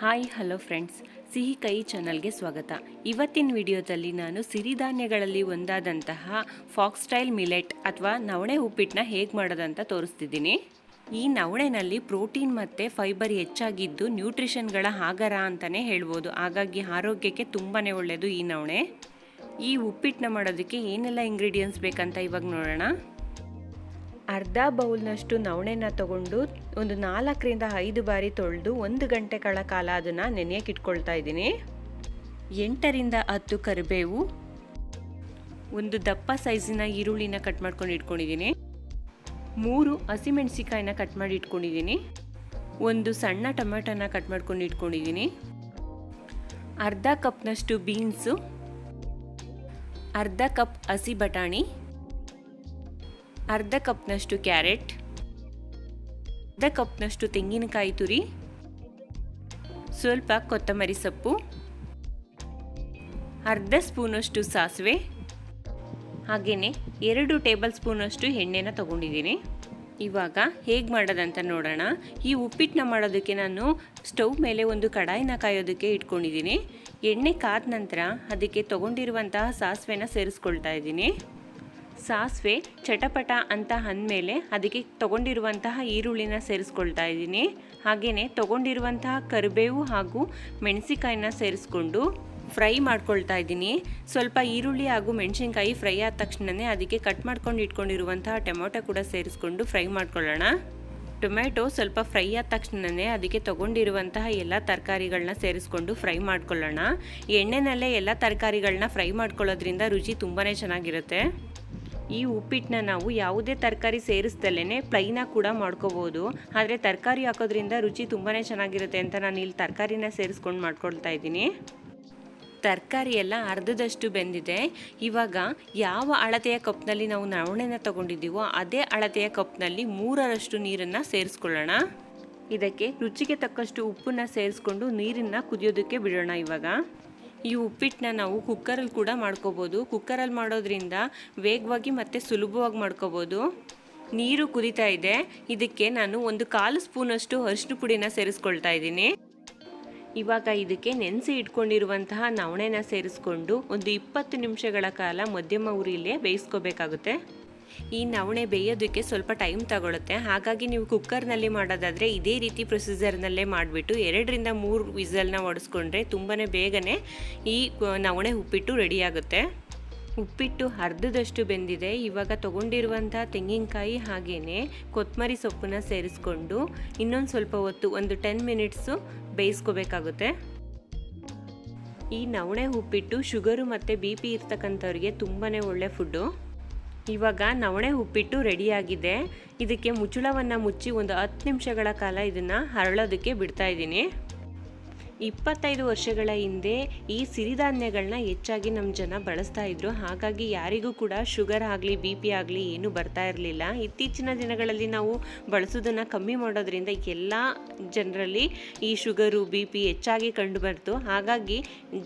Hi, hello friends. ಸಿಹಿ ಕೈ ಚಾನಲ್ಗೆ ಸ್ವಾಗತ. ಇವತ್ತಿನ ವಿಡಿಯೋದಲ್ಲಿ ನಾನು ಸಿರಿಧಾನ್ಯಗಳಲ್ಲಿ ಒಂದಾದಂತಹ ಫಾಕ್ಸ್ಟೈಲ್ ಮಿಲೆಟ್ ಅಥವಾ ನವಣೆ ಉಪ್ಪಿಟ್ಟನ್ನ ಹೇಗೆ ಮಾಡೋದಂತ ತೋರಿಸ್ತಿದ್ದೀನಿ. ಈ ನವಣೆನಲ್ಲಿ ಪ್ರೋಟೀನ್ ಮತ್ತು ಫೈಬರ್ ಹೆಚ್ಚಾಗಿದ್ದು ನ್ಯೂಟ್ರಿಷನ್ಗಳ ಆಗರ ಅಂತಲೇ ಹೇಳ್ಬೋದು. ಹಾಗಾಗಿ ಆರೋಗ್ಯಕ್ಕೆ ತುಂಬಾ ಒಳ್ಳೆಯದು ಈ ನವಣೆ. ಈ ಉಪ್ಪಿಟ್ಟನ್ನ ಮಾಡೋದಕ್ಕೆ ಏನೆಲ್ಲ ಇಂಗ್ರೀಡಿಯೆಂಟ್ಸ್ ಬೇಕಂತ ಇವಾಗ ನೋಡೋಣ. ಅರ್ಧ ಬೌಲ್ನಷ್ಟು ನವಣೆನ ತಗೊಂಡು ಒಂದು ನಾಲ್ಕರಿಂದ ಐದು ಬಾರಿ ತೊಳೆದು ಒಂದು ಗಂಟೆಗಳ ಕಾಲ ಅದನ್ನು ನೆನೆಯಕ್ಕೆ ಇಟ್ಕೊಳ್ತಾ ಇದ್ದೀನಿ. ಎಂಟರಿಂದ ಹತ್ತು ಕರಿಬೇವು, ಒಂದು ದಪ್ಪ ಸೈಜಿನ ಈರುಳ್ಳಿನ ಕಟ್ ಮಾಡ್ಕೊಂಡು ಇಟ್ಕೊಂಡಿದ್ದೀನಿ. ಮೂರು ಹಸಿಮೆಣಸಿಕಾಯಿನ ಕಟ್ ಮಾಡಿ ಇಟ್ಕೊಂಡಿದ್ದೀನಿ. ಒಂದು ಸಣ್ಣ ಟೊಮೆಟೊನ ಕಟ್ ಮಾಡ್ಕೊಂಡು ಇಟ್ಕೊಂಡಿದ್ದೀನಿ. ಅರ್ಧ ಕಪ್ನಷ್ಟು ಬೀನ್ಸು, ಅರ್ಧ ಕಪ್ ಹಸಿ ಬಟಾಣಿ ಅರ್ಧ ಕಪ್ನಷ್ಟು ಕ್ಯಾರೆಟ್, ಅರ್ಧ ಕಪ್ನಷ್ಟು ತೆಂಗಿನಕಾಯಿ ತುರಿ, ಸ್ವಲ್ಪ ಕೊತ್ತಂಬರಿ ಸೊಪ್ಪು, ಅರ್ಧ ಸ್ಪೂನಷ್ಟು ಸಾಸಿವೆ ಹಾಗೆಯೇ ಎರಡು ಟೇಬಲ್ ಸ್ಪೂನಷ್ಟು ಎಣ್ಣೆನ ತಗೊಂಡಿದ್ದೀನಿ. ಇವಾಗ ಹೇಗೆ ಮಾಡೋದಂತ ನೋಡೋಣ. ಈ ಉಪ್ಪಿಟ್ಟನ್ನ ಮಾಡೋದಕ್ಕೆ ನಾನು ಸ್ಟವ್ ಮೇಲೆ ಒಂದು ಕಡಾಯಿನ ಕಾಯೋದಕ್ಕೆ ಇಟ್ಕೊಂಡಿದ್ದೀನಿ. ಎಣ್ಣೆ ಕಾದ ನಂತರ ಅದಕ್ಕೆ ತೊಗೊಂಡಿರುವಂತಹ ಸಾಸಿವೆನ ಸೇರಿಸ್ಕೊಳ್ತಾ ಇದ್ದೀನಿ. ಸಾಸಿವೆ, ಚಟಪಟ ಅಂತ ಅಂದಮೇಲೆ ಅದಕ್ಕೆ ತಗೊಂಡಿರುವಂತಹ ಈರುಳ್ಳಿನ ಸೇರಿಸ್ಕೊಳ್ತಾ ಇದ್ದೀನಿ. ಹಾಗೆಯೇ ತಗೊಂಡಿರುವಂತಹ ಕರಿಬೇವು ಹಾಗೂ ಮೆಣಸಿಕಾಯಿನ ಸೇರಿಸ್ಕೊಂಡು ಫ್ರೈ ಮಾಡ್ಕೊಳ್ತಾ ಇದ್ದೀನಿ. ಸ್ವಲ್ಪ ಈರುಳ್ಳಿ ಹಾಗೂ ಮೆಣಸಿನ್ಕಾಯಿ ಫ್ರೈ ಆದ ತಕ್ಷಣವೇ ಅದಕ್ಕೆ ಕಟ್ ಮಾಡ್ಕೊಂಡು ಇಟ್ಕೊಂಡಿರುವಂತಹ ಟೊಮೊಟೊ ಕೂಡ ಸೇರಿಸ್ಕೊಂಡು ಫ್ರೈ ಮಾಡ್ಕೊಳ್ಳೋಣ. ಟೊಮ್ಯಾಟೊ ಸ್ವಲ್ಪ ಫ್ರೈ ಆದ ತಕ್ಷಣವೇ ಅದಕ್ಕೆ ತೊಗೊಂಡಿರುವಂತಹ ಎಲ್ಲ ತರಕಾರಿಗಳನ್ನ ಸೇರಿಸ್ಕೊಂಡು ಫ್ರೈ ಮಾಡ್ಕೊಳ್ಳೋಣ. ಎಣ್ಣೆನಲ್ಲೇ ಎಲ್ಲ ತರಕಾರಿಗಳನ್ನ ಫ್ರೈ ಮಾಡ್ಕೊಳ್ಳೋದ್ರಿಂದ ರುಚಿ ತುಂಬಾ ಚೆನ್ನಾಗಿರುತ್ತೆ. ಈ ಉಪ್ಪಿಟ್ಟನ್ನ ನಾವು ಯಾವುದೇ ತರಕಾರಿ ಸೇರಿಸ್ದಲೇ ಪ್ಲೈನಾಗಿ ಕೂಡ ಮಾಡ್ಕೋಬೋದು. ಆದರೆ ತರಕಾರಿ ಹಾಕೋದ್ರಿಂದ ರುಚಿ ತುಂಬಾ ಚೆನ್ನಾಗಿರುತ್ತೆ ಅಂತ ನಾನು ಇಲ್ಲಿ ತರಕಾರಿನ ಸೇರಿಸ್ಕೊಂಡು ಮಾಡ್ಕೊಳ್ತಾ ಇದ್ದೀನಿ. ತರಕಾರಿ ಎಲ್ಲ ಅರ್ಧದಷ್ಟು ಬೆಂದಿದೆ. ಇವಾಗ ಯಾವ ಅಳತೆಯ ಕಪ್ನಲ್ಲಿ ನಾವು ನವಣೆನ ತಗೊಂಡಿದ್ದೀವೋ ಅದೇ ಅಳತೆಯ ಕಪ್ನಲ್ಲಿ ಮೂರರಷ್ಟು ನೀರನ್ನು ಸೇರಿಸ್ಕೊಳ್ಳೋಣ. ಇದಕ್ಕೆ ರುಚಿಗೆ ತಕ್ಕಷ್ಟು ಉಪ್ಪನ್ನ ಸೇರಿಸ್ಕೊಂಡು ನೀರನ್ನು ಕುದಿಯೋದಕ್ಕೆ ಬಿಡೋಣ ಇವಾಗ. ಈ ಉಪ್ಪಿಟ್ಟನ್ನ ನಾವು ಕುಕ್ಕರಲ್ಲಿ ಕೂಡ ಮಾಡ್ಕೋಬೋದು. ಕುಕ್ಕರಲ್ಲಿ ಮಾಡೋದ್ರಿಂದ ವೇಗವಾಗಿ ಮತ್ತು ಸುಲಭವಾಗಿ ಮಾಡ್ಕೋಬೋದು. ನೀರು ಕುದಿತಾ ಇದೆ. ಇದಕ್ಕೆ ನಾನು ಒಂದು ಕಾಲು ಸ್ಪೂನಷ್ಟು ಅರಿಶಿನ ಪುಡಿನ ಸೇರಿಸ್ಕೊಳ್ತಾ ಇದ್ದೀನಿ. ಇವಾಗ ಇದಕ್ಕೆ ನೆನೆಸಿ ಇಟ್ಕೊಂಡಿರುವಂತಹ ನವಣೆನ ಸೇರಿಸ್ಕೊಂಡು ಒಂದು ಇಪ್ಪತ್ತು ನಿಮಿಷಗಳ ಕಾಲ ಮಧ್ಯಮ ಉರಿಯಲ್ಲೇ ಬೇಯಿಸ್ಕೋಬೇಕಾಗುತ್ತೆ. ಈ ನವಣೆ ಬೇಯೋದಕ್ಕೆ ಸ್ವಲ್ಪ ಟೈಮ್ ತಗೊಳುತ್ತೆ. ಹಾಗಾಗಿ ನೀವು ಕುಕ್ಕರ್ನಲ್ಲಿ ಮಾಡೋದಾದರೆ ಇದೇ ರೀತಿ ಪ್ರೊಸೀಜರ್ನಲ್ಲೇ ಮಾಡಿಬಿಟ್ಟು ಎರಡರಿಂದ ಮೂರು ವಿಸಲ್ನ ಒಡಿಸ್ಕೊಂಡ್ರೆ ತುಂಬಾ ಬೇಗನೆ ಈ ನವಣೆ ಉಪ್ಪಿಟ್ಟು ರೆಡಿಯಾಗುತ್ತೆ ಉಪ್ಪಿಟ್ಟು ಅರ್ಧದಷ್ಟು ಬೆಂದಿದೆ. ಇವಾಗ ತೊಗೊಂಡಿರುವಂಥ ತೆಂಗಿನಕಾಯಿ ಹಾಗೆಯೇ ಕೊತ್ತಂಬರಿ ಸೊಪ್ಪನ್ನ ಸೇರಿಸ್ಕೊಂಡು ಇನ್ನೊಂದು ಸ್ವಲ್ಪ ಹೊತ್ತು ಒಂದು ಟೆನ್ ಮಿನಿಟ್ಸು ಬೇಯಿಸ್ಕೋಬೇಕಾಗುತ್ತೆ. ಈ ನವಣೆ ಉಪ್ಪಿಟ್ಟು ಶುಗರು ಮತ್ತು ಬಿ ಪಿ ಇರ್ತಕ್ಕಂಥವ್ರಿಗೆ ತುಂಬಾ ಒಳ್ಳೆ ಫುಡ್ಡು ಇವಾಗ ನವಣೆ ಉಪ್ಪಿಟ್ಟು ರೆಡಿಯಾಗಿದೆ. ಇದಕ್ಕೆ ಮುಚ್ಚಳವನ್ನು ಮುಚ್ಚಿ ಒಂದು ಹತ್ತು ನಿಮಿಷಗಳ ಕಾಲ ಇದನ್ನು ಹರಳೋದಕ್ಕೆ ಬಿಡ್ತಾ ಇದ್ದೀನಿ. ಇಪ್ಪತ್ತೈದು ವರ್ಷಗಳ ಹಿಂದೆ ಈ ಸಿರಿಧಾನ್ಯಗಳನ್ನ ಹೆಚ್ಚಾಗಿ ನಮ್ಮ ಜನ ಬಳಸ್ತಾ ಇದ್ರು. ಹಾಗಾಗಿ ಯಾರಿಗೂ ಕೂಡ ಶುಗರ್ ಆಗಲಿ, ಬಿ ಪಿ ಆಗಲಿ ಏನೂ ಬರ್ತಾ ಇರಲಿಲ್ಲ. ಇತ್ತೀಚಿನ ದಿನಗಳಲ್ಲಿ ನಾವು ಬಳಸೋದನ್ನು ಕಮ್ಮಿ ಮಾಡೋದ್ರಿಂದ ಎಲ್ಲ ಜನರಲ್ಲಿ ಈ ಶುಗರು, ಬಿ ಪಿ ಹೆಚ್ಚಾಗಿ ಕಂಡು ಬರ್ತು ಹಾಗಾಗಿ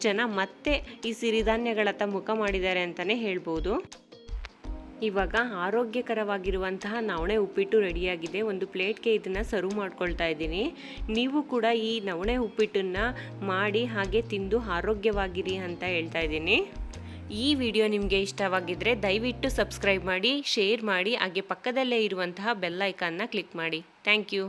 ಜನ ಮತ್ತೆ ಈ ಸಿರಿಧಾನ್ಯಗಳತ್ತ ಮುಖ ಮಾಡಿದ್ದಾರೆ ಅಂತಲೇ ಹೇಳ್ಬೋದು. ಇವಾಗ ಆರೋಗ್ಯಕರವಾಗಿರುವಂತಹ ನವಣೆ ಉಪ್ಪಿಟ್ಟು ರೆಡಿಯಾಗಿದೆ. ಒಂದು ಪ್ಲೇಟ್ಗೆ ಇದನ್ನು ಸರ್ವ್ ಮಾಡ್ಕೊಳ್ತಾ ಇದ್ದೀನಿ. ನೀವು ಕೂಡ ಈ ನವಣೆ ಉಪ್ಪಿಟ್ಟನ್ನು ಮಾಡಿ ಹಾಗೆ ತಿಂದು ಆರೋಗ್ಯವಾಗಿರಿ ಅಂತ ಹೇಳ್ತಾ ಇದ್ದೀನಿ. ಈ ವಿಡಿಯೋ ನಿಮಗೆ ಇಷ್ಟವಾಗಿದ್ದರೆ ದಯವಿಟ್ಟು ಸಬ್ಸ್ಕ್ರೈಬ್ ಮಾಡಿ, ಶೇರ್ ಮಾಡಿ, ಹಾಗೆ ಪಕ್ಕದಲ್ಲೇ ಇರುವಂತಹ ಬೆಲ್ಲೈಕನ್ನ ಕ್ಲಿಕ್ ಮಾಡಿ. Thank you.